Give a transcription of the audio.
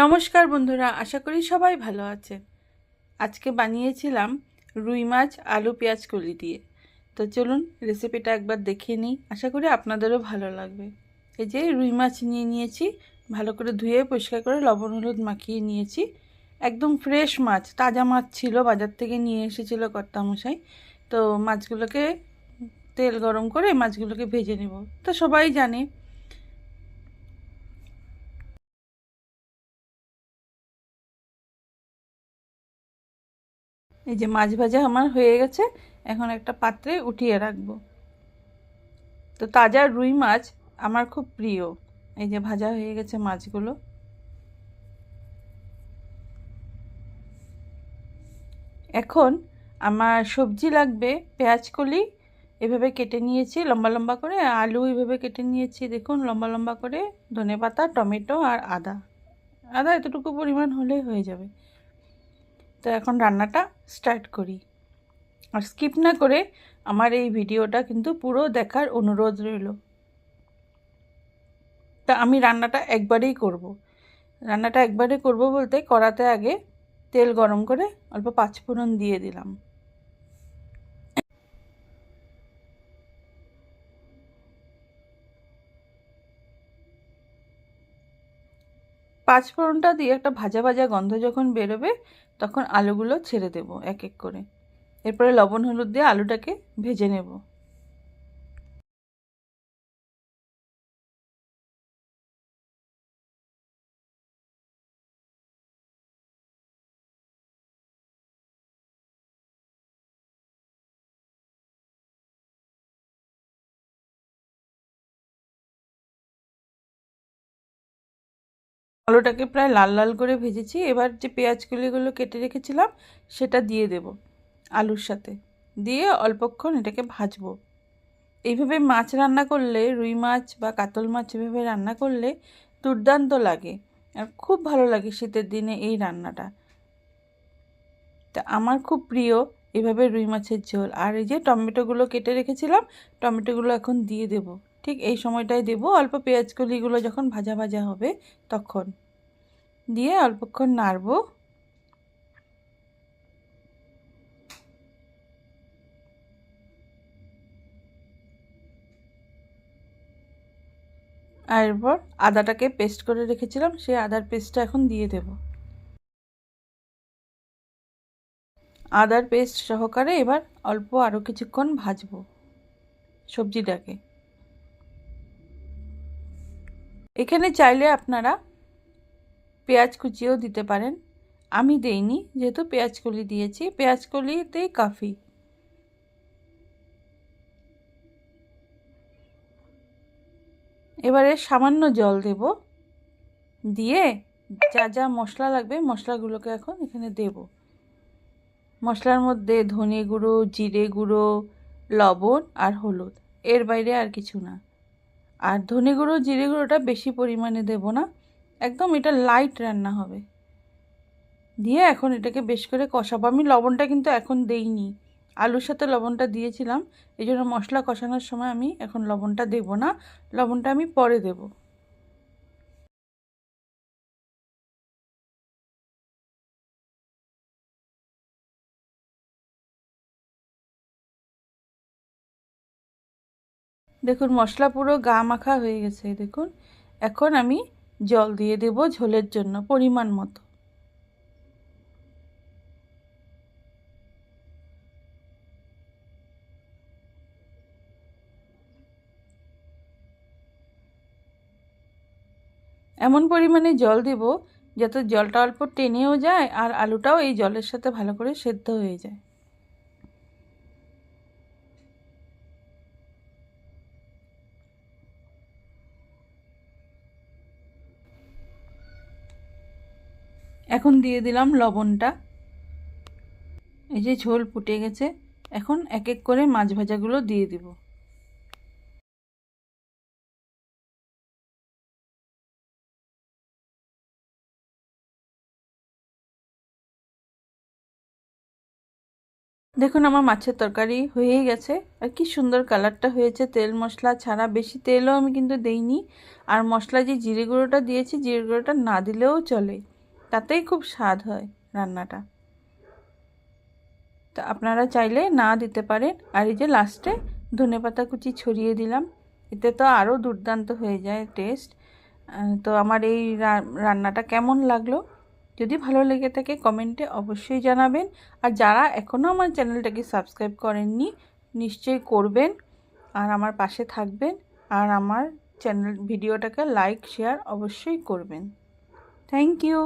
নমস্কার বন্ধুরা, আশা করি সবাই ভালো আছে। আজকে বানিয়েছিলাম রুই মাছ, আলু, পেঁয়াজ, কলি দিয়ে। তো চলুন রেসিপিটা একবার দেখিয়ে নিই, আশা করি আপনাদেরও ভালো লাগবে। এই যে রুই মাছ নিয়ে নিয়েছি, ভালো করে ধুয়ে পরিষ্কার করে লবণ, হলুদ মাখিয়ে নিয়েছি। একদম ফ্রেশ মাছ, তাজা মাছ ছিল, বাজার থেকে নিয়ে এসেছিল কর্তামশাই। তো মাছগুলোকে তেল গরম করে মাছগুলোকে ভেজে নেব। তো সবাই জানে এই যে মাছ ভাজা আমার হয়ে গেছে, এখন একটা পাত্রে উঠিয়ে রাখব। তো তাজা রুই মাছ আমার খুব প্রিয়। এই যে ভাজা হয়ে গেছে মাছগুলো। এখন আমার সবজি লাগবে পেঁয়াজ কলি, এভাবে কেটে নিয়েছি, লম্বা লম্বা করে। আলু এভাবে কেটে নিয়েছি, দেখুন, লম্বা লম্বা করে। ধনে পাতা টমেটো আর আদা। আদা এতটুকু পরিমাণ হলে হয়ে যাবে। তো এখন রান্নাটা স্টার্ট করি। আর স্কিপ না করে আমার এই ভিডিওটা কিন্তু পুরো দেখার অনুরোধ রইল। তা আমি রান্নাটা একবারেই করব। রান্নাটা একবারে করব বলতে কড়াতে আগে তেল গরম করে অল্প পাঁচফোড়ন দিয়ে দিলাম। পাঁচফোড়নটা দিয়ে একটা ভাজা ভাজা গন্ধ যখন বেরোবে, তখন আলুগুলো ছেড়ে দেব এক এক করে। এরপরে লবণ হলুদ দিয়ে আলুটাকে ভেজে নেব। আলুটাকে প্রায় লাল লাল করে ভেজেছি। এবার যে পেঁয়াজ কলিগুলো কেটে রেখেছিলাম, সেটা দিয়ে দেব আলুর সাথে। দিয়ে অল্পক্ষণ এটাকে ভাজবো। এইভাবে মাছ রান্না করলে, রুই মাছ বা কাতল মাছ এভাবে রান্না করলে দুর্দান্ত লাগে আর খুব ভালো লাগে শীতের দিনে এই রান্নাটা। তা আমার খুব প্রিয় এভাবে রুই মাছের ঝোল। আর এই যে টমেটোগুলো কেটে রেখেছিলাম, টমেটোগুলো এখন দিয়ে দেব। ঠিক এই সময়টায় দেব। অল্প পেঁয়াজ কলিগুলো যখন ভাজা ভাজা হবে তখন। দিয়ে অল্পক্ষণ নাড়ব। এরপর আদাটাকে পেস্ট করে রেখেছিলাম, সেই আদার পেস্টটা এখন দিয়ে দেব। আদার পেস্ট সহকারে এবার অল্প আরও কিছুক্ষণ ভাজবো সবজিটাকে। এখানে চাইলে আপনারা পেঁয়াজ কুচিও দিতে পারেন। আমি দেইনি, যেহেতু পেঁয়াজ কলি দিয়েছি। পেঁয়াজ কলিতেই কাফি। এবারে সামান্য জল দেব। দিয়ে যা যা মশলা লাগবে, মশলাগুলোকে এখন এখানে দেব। মশলার মধ্যে ধনে গুঁড়ো, জিরে গুঁড়ো, লবণ আর হলুদ। এর বাইরে আর কিছু না। আর ধনে গুঁড়ো, জিরে গুঁড়োটা বেশি পরিমাণে দেব না। একদম এটা লাইট রান্না হবে। দিয়ে এখন এটাকে বেশ করে কষাবো। আমি লবণটা কিন্তু এখন দেইনি। আলুর সাথে লবণটা দিয়েছিলাম। এই জন্য মশলা কষানোর সময় আমি এখন লবণটা দেব না। লবণটা আমি পরে দেব। দেখুন, মশলা পুরো গা মাখা হয়ে গেছে দেখুন। এখন আমি জল দিয়ে দেব ঝোলের জন্য, পরিমাণ মতো। এমন পরিমাণে জল দেব, যাতে জলটা অল্প টেনেও যায় আর আলুটাও এই জলের সাথে ভালো করে সেদ্ধ হয়ে যায়। এখন দিয়ে দিলাম লবণটা। এই যে ঝোল ফুটে গেছে, এখন এক এক করে মাছ ভাজাগুলো দিয়ে দিব। দেখুন, আমার মাছের তরকারি হয়েই গেছে। আর কি সুন্দর কালারটা হয়েছে, তেল মশলা ছাড়া। বেশি তেলও আমি কিন্তু দেইনি। আর মশলা যে জিরে গুঁড়োটা দিয়েছি, জিরে গুঁড়োটা না দিলেও চলে। তাতেই খুব স্বাদ হয় রান্নাটা। তো আপনারা চাইলে না দিতে পারেন। আর এই যে লাস্টে ধনে পাতা কুচি ছড়িয়ে দিলাম। এতে তো আরও দুর্দান্ত হয়ে যায় টেস্ট তো আমার এই রান্নাটা কেমন লাগল? যদি ভালো লেগে থাকে কমেন্টে অবশ্যই জানাবেন। আর যারা এখনও আমার চ্যানেলটাকে সাবস্ক্রাইব করেননি, নিশ্চয়ই করবেন। আর আমার পাশে থাকবেন। আর আমার চ্যানেল, ভিডিওটাকে লাইক শেয়ার অবশ্যই করবেন। Thank you